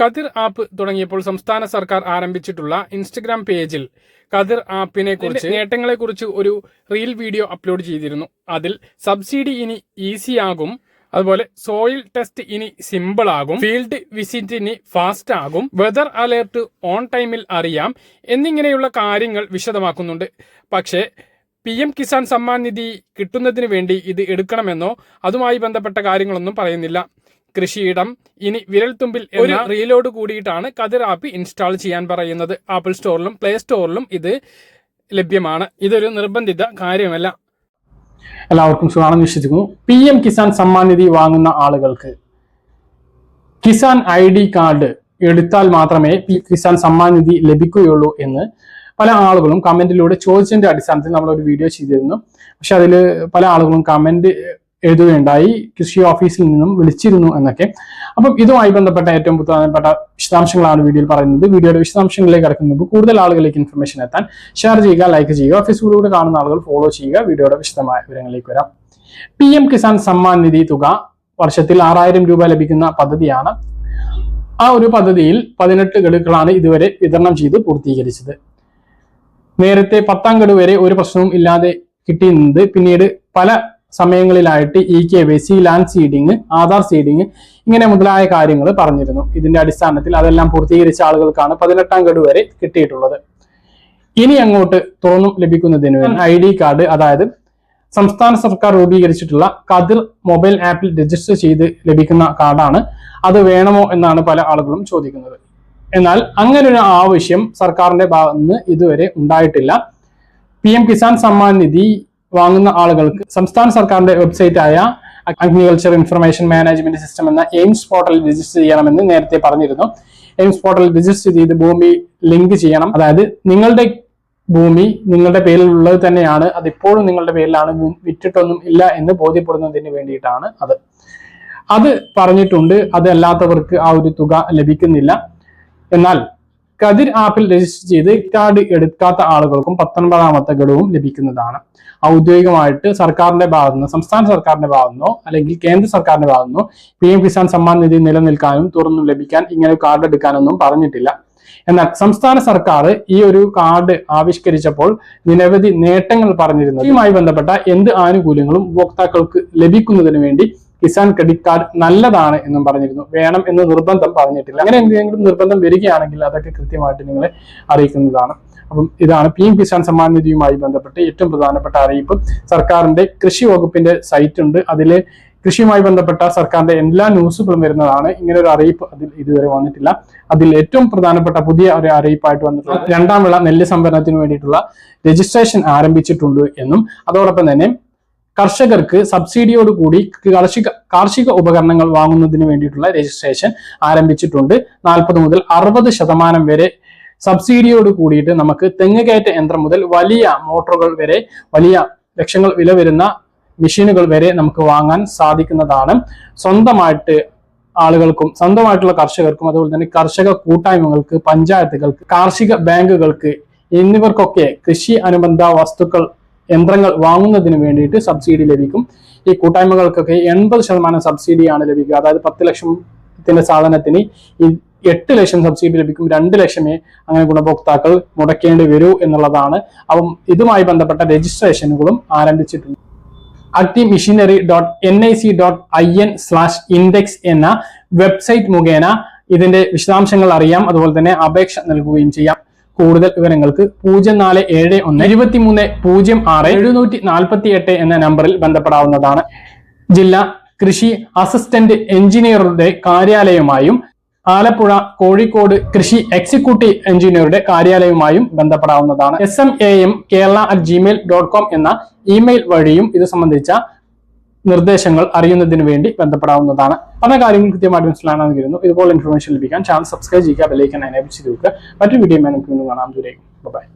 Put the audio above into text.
കതിർ app തുടങ്ങിയപ്പോൾ സംസ്ഥാന സർക്കാർ ആരംഭിച്ചിട്ടുള്ള ഇൻസ്റ്റഗ്രാം പേജിൽ കതിർ ആപ്പിനെ കുറിച്ച് നേട്ടങ്ങളെ കുറിച്ച് ഒരു റീൽ വീഡിയോ അപ്ലോഡ് ചെയ്തിരുന്നു. അതിൽ സബ്സിഡി ഇനി ഈസിയാകും ആകും അതുപോലെ സോയിൽ ടെസ്റ്റ് ഇനി സിമ്പിൾ ആകും ഫീൽഡ് വിസിറ്റ് ഇനി ഫാസ്റ്റ് ആകും വെതർ അലേർട്ട് ഓൺ ടൈമിൽ അറിയാം എന്നിങ്ങനെയുള്ള കാര്യങ്ങൾ വിശദമാക്കുന്നുണ്ട്. പക്ഷേ പി എം കിസാൻ സമ്മാൻ നിധി കിട്ടുന്നതിന് വേണ്ടി ഇത് എടുക്കണമെന്നോ അതുമായി ബന്ധപ്പെട്ട കാര്യങ്ങളൊന്നും പറയുന്നില്ല. കൃഷിയിടം ഇനി വിരൽത്തുമ്പിൽ ഒരു റീലോഡ് കൂടിയിട്ടാണ് കതിർ ആപ്പ് ഇൻസ്റ്റാൾ ചെയ്യാൻ പറയുന്നത്. ആപ്പിൾ സ്റ്റോറിലും പ്ലേ സ്റ്റോറിലും ഇത് ലഭ്യമാണ്. ഇതൊരു നിർബന്ധിത കാര്യമല്ല. എല്ലാവർക്കും സുഖാണെന്ന് വിശ്വസിക്കുന്നു. പി എം കിസാൻ സമ്മാൻ നിധി വാങ്ങുന്ന ആളുകൾക്ക് കിസാൻ ഐ ഡി കാർഡ് എടുത്താൽ മാത്രമേ പി കിസാൻ സമ്മാൻ നിധി ലഭിക്കുകയുള്ളൂ എന്ന് പല ആളുകളും കമന്റിലൂടെ ചോദിച്ചതിന്റെ അടിസ്ഥാനത്തിൽ നമ്മൾ ഒരു വീഡിയോ ചെയ്തിരുന്നു. പക്ഷെ അതിൽ പല ആളുകളും കമന്റ് എഴുതുകയുണ്ടായി. കൃഷി ഓഫീസിൽ നിന്നും വിളിച്ചിരുന്നു എന്നൊക്കെ. അപ്പം ഇതുമായി ബന്ധപ്പെട്ട ഏറ്റവും പ്രധാനപ്പെട്ട വിശദാംശങ്ങളാണ് വീഡിയോയിൽ പറയുന്നത്. വീഡിയോയുടെ വിശദാംശങ്ങളിലേക്ക് കിടക്കുന്ന മുമ്പ് കൂടുതൽ ആളുകളിലേക്ക് ഇൻഫർമേഷൻ എത്താൻ ഷെയർ ചെയ്യുക ലൈക്ക് ചെയ്യുക ഫേസ്ബുക്കിലൂടെ കാണുന്ന ആളുകൾ ഫോളോ ചെയ്യുക. വീഡിയോയുടെ വിശദമായ വിവരങ്ങളിലേക്ക് വരാം. പി എം കിസാൻ സമ്മാൻ നിധി തുക വർഷത്തിൽ ആറായിരം രൂപ ലഭിക്കുന്ന പദ്ധതിയാണ്. ആ ഒരു പദ്ധതിയിൽ പതിനെട്ട് ഗഡുക്കളാണ് ഇതുവരെ വിതരണം ചെയ്ത് പൂർത്തീകരിച്ചത്. നേരത്തെ പത്താം ഗഡു വരെ ഒരു പ്രശ്നവും ഇല്ലാതെ കിട്ടിയിരുന്നത്. പിന്നീട് പല സമയങ്ങളിലായിട്ട് E K Y C land seeding Aadhaar seeding ഇങ്ങനെ മുതലായ കാര്യങ്ങൾ പറഞ്ഞിരുന്നു. ഇതിന്റെ അടിസ്ഥാനത്തിൽ അതെല്ലാം പൂർത്തീകരിച്ച ആളുകൾക്കാണ് പതിനെട്ടാം ഗഡു വരെ കിട്ടിയിട്ടുള്ളത്. ഇനി അങ്ങോട്ട് തുറന്നും ലഭിക്കുന്നതിന് ഐ ഡി കാർഡ് അതായത് സംസ്ഥാന സർക്കാർ രൂപീകരിച്ചിട്ടുള്ള കതിർ മൊബൈൽ ആപ്പിൽ രജിസ്റ്റർ ചെയ്ത് ലഭിക്കുന്ന കാർഡാണ്. അത് വേണമോ എന്നാണ് പല ആളുകളും ചോദിക്കുന്നത്. എന്നാൽ അങ്ങനെ ഒരു ആവശ്യം സർക്കാരിന്റെ ഭാഗത്ത് നിന്ന് ഇതുവരെ ഉണ്ടായിട്ടില്ല. പി എം കിസാൻ സമ്മാൻ നിധി വാങ്ങുന്ന ആളുകൾക്ക് സംസ്ഥാന സർക്കാരിന്റെ വെബ്സൈറ്റ് ആയ അഗ്രികൾച്ചർ ഇൻഫർമേഷൻ മാനേജ്മെന്റ് സിസ്റ്റം എന്ന എയിംസ് പോർട്ടലിൽ രജിസ്റ്റർ ചെയ്യണമെന്ന് നേരത്തെ പറഞ്ഞിരുന്നു. എയിംസ് പോർട്ടലിൽ രജിസ്റ്റർ ചെയ്ത് ഭൂമി ലിങ്ക് ചെയ്യണം. അതായത് നിങ്ങളുടെ ഭൂമി നിങ്ങളുടെ പേരിൽ പേരിലുള്ളത് തന്നെയാണ്. അതിപ്പോഴും നിങ്ങളുടെ പേരിലാണ്. വിറ്റിട്ടൊന്നും ഇല്ല എന്ന് ബോധ്യപ്പെടുന്നതിന് വേണ്ടിയിട്ടാണ് അത്. അത് പറഞ്ഞിട്ടുണ്ട്. അതല്ലാത്തവർക്ക് ആ ഒരു തുക ലഭിക്കുന്നില്ല. എന്നാൽ കതിർ ആപ്പിൽ രജിസ്റ്റർ ചെയ്ത് കാർഡ് എടുക്കാത്ത ആളുകൾക്കും പത്തൊൻപതാമത്തെ ഗഡുവും ലഭിക്കുന്നതാണ്. ഔദ്യോഗികമായിട്ട് സർക്കാരിന്റെ ഭാഗത്തുനിന്ന് സംസ്ഥാന സർക്കാരിന്റെ ഭാഗത്തുനിന്നോ അല്ലെങ്കിൽ കേന്ദ്ര സർക്കാരിന്റെ ഭാഗത്തുനിന്നോ പി എം കിസാൻ സമ്മാൻ നിധി നിലനിൽക്കാനും തുറന്നും ലഭിക്കാൻ ഇങ്ങനെ കാർഡ് എടുക്കാനൊന്നും പറഞ്ഞിട്ടില്ല. എന്നാൽ സംസ്ഥാന സർക്കാർ ഈ ഒരു കാർഡ് ആവിഷ്കരിച്ചപ്പോൾ നിരവധി നേട്ടങ്ങൾ പറഞ്ഞിരുന്നു ഇതുമായി ബന്ധപ്പെട്ട എന്ത് ആനുകൂല്യങ്ങളും ഉപഭോക്താക്കൾക്ക് ലഭിക്കുന്നതിന് വേണ്ടി കിസാൻ ക്രെഡിറ്റ് കാർഡ് നല്ലതാണ് എന്നും പറഞ്ഞിരുന്നു. വേണം എന്ന് നിർബന്ധം പറഞ്ഞിട്ടില്ല. അങ്ങനെ എന്തെങ്കിലും നിർബന്ധം വരികയാണെങ്കിൽ അതൊക്കെ കൃത്യമായിട്ട് നിങ്ങളെ അറിയിക്കുന്നതാണ്. അപ്പം ഇതാണ് പി എം കിസാൻ സമ്മാൻ നിധിയുമായി ബന്ധപ്പെട്ട് ഏറ്റവും പ്രധാനപ്പെട്ട അറിയിപ്പ്. സർക്കാരിന്റെ കൃഷി വകുപ്പിന്റെ സൈറ്റ് ഉണ്ട്. അതിൽ കൃഷിയുമായി ബന്ധപ്പെട്ട സർക്കാരിന്റെ എല്ലാ ന്യൂസുകളും വരുന്നതാണ്. ഇങ്ങനെ ഒരു അറിയിപ്പ് അതിൽ ഇതുവരെ വന്നിട്ടില്ല. അതിൽ ഏറ്റവും പ്രധാനപ്പെട്ട പുതിയ ഒരു അറിയിപ്പായിട്ട് വന്നിട്ടുള്ള രണ്ടാം വിള നെല്ല് സംഭരണത്തിന് വേണ്ടിയിട്ടുള്ള രജിസ്ട്രേഷൻ ആരംഭിച്ചിട്ടുണ്ട് എന്നും. അതോടൊപ്പം തന്നെ കർഷകർക്ക് സബ്സിഡിയോട് കൂടി കാർഷിക കാർഷിക ഉപകരണങ്ങൾ വാങ്ങുന്നതിന് വേണ്ടിയിട്ടുള്ള രജിസ്ട്രേഷൻ ആരംഭിച്ചിട്ടുണ്ട്. നാൽപ്പത് മുതൽ അറുപത് ശതമാനം വരെ സബ്സിഡിയോട് കൂടിയിട്ട് നമുക്ക് തെങ്ങ് കയറ്റ യന്ത്രം മുതൽ വലിയ മോട്ടോറുകൾ വരെ വലിയ ലക്ഷങ്ങൾ വില വരുന്ന മെഷീനുകൾ വരെ നമുക്ക് വാങ്ങാൻ സാധിക്കുന്നതാണ്. സ്വന്തമായിട്ട് ആളുകൾക്കും സ്വന്തമായിട്ടുള്ള കർഷകർക്കും അതുപോലെ തന്നെ കർഷക കൂട്ടായ്മകൾക്ക് പഞ്ചായത്തുകൾക്ക് കാർഷിക ബാങ്കുകൾക്ക് എന്നിവർക്കൊക്കെ കൃഷി അനുബന്ധ വസ്തുക്കൾ യന്ത്രങ്ങൾ വാങ്ങുന്നതിന് വേണ്ടിയിട്ട് സബ്സിഡി ലഭിക്കും. ഈ കൂട്ടായ്മകൾക്കൊക്കെ എൺപത് ശതമാനം സബ്സിഡിയാണ് ലഭിക്കുക. അതായത് പത്ത് ലക്ഷത്തിന്റെ സാധനത്തിന് ഈ എട്ട് ലക്ഷം സബ്സിഡി ലഭിക്കും. രണ്ട് ലക്ഷമേ അങ്ങനെ ഗുണഭോക്താക്കൾ മുടക്കേണ്ടി വരൂ എന്നുള്ളതാണ്. അപ്പം ഇതുമായി ബന്ധപ്പെട്ട രജിസ്ട്രേഷനുകളും ആരംഭിച്ചിട്ടുണ്ട്. Agri machinery dot N I C dot I N slash index എന്ന വെബ്സൈറ്റ് മുഖേന ഇതിന്റെ വിശദാംശങ്ങൾ അറിയാം. അതുപോലെ തന്നെ അപേക്ഷ നൽകുകയും ചെയ്യാം. കൂടുതൽ വിവരങ്ങൾക്ക് പൂജ്യം നാല് ഏഴ് ഒന്ന് ഇരുപത്തിമൂന്ന് പൂജ്യം ആറ് എഴുന്നൂറ്റി നാൽപ്പത്തി എട്ട് എന്ന നമ്പറിൽ ബന്ധപ്പെടാവുന്നതാണ്. ജില്ലാ കൃഷി അസിസ്റ്റന്റ് എഞ്ചിനീയറുടെ കാര്യാലയവുമായും ആലപ്പുഴ കോഴിക്കോട് കൃഷി എക്സിക്യൂട്ടീവ് എഞ്ചിനീയറുടെ കാര്യാലയവുമായും ബന്ധപ്പെടാവുന്നതാണ്. S M A M Kerala at gmail dot com എന്ന ഇമെയിൽ വഴിയും ഇത് സംബന്ധിച്ച നിർദ്ദേശങ്ങൾ അറിയുന്നതിന് വേണ്ടി ബന്ധപ്പെടാവുന്നതാണ്. പല കാര്യങ്ങൾ കൃത്യമായിട്ട് മനസ്സിലാണെന്ന് കരുതുന്നു. ഇതുപോലെ ഇൻഫർമേഷൻ ലഭിക്കാൻ ചാനൽ സബ്സ്ക്രൈബ് ചെയ്യുക ബെല്ലൈക്കൻ എനേബിൾ ചെയ്ത് വെക്കുക. മറ്റൊരു വീഡിയോ നമുക്ക് വീണ്ടും കാണാം. ദൂരേക്കും ബൈ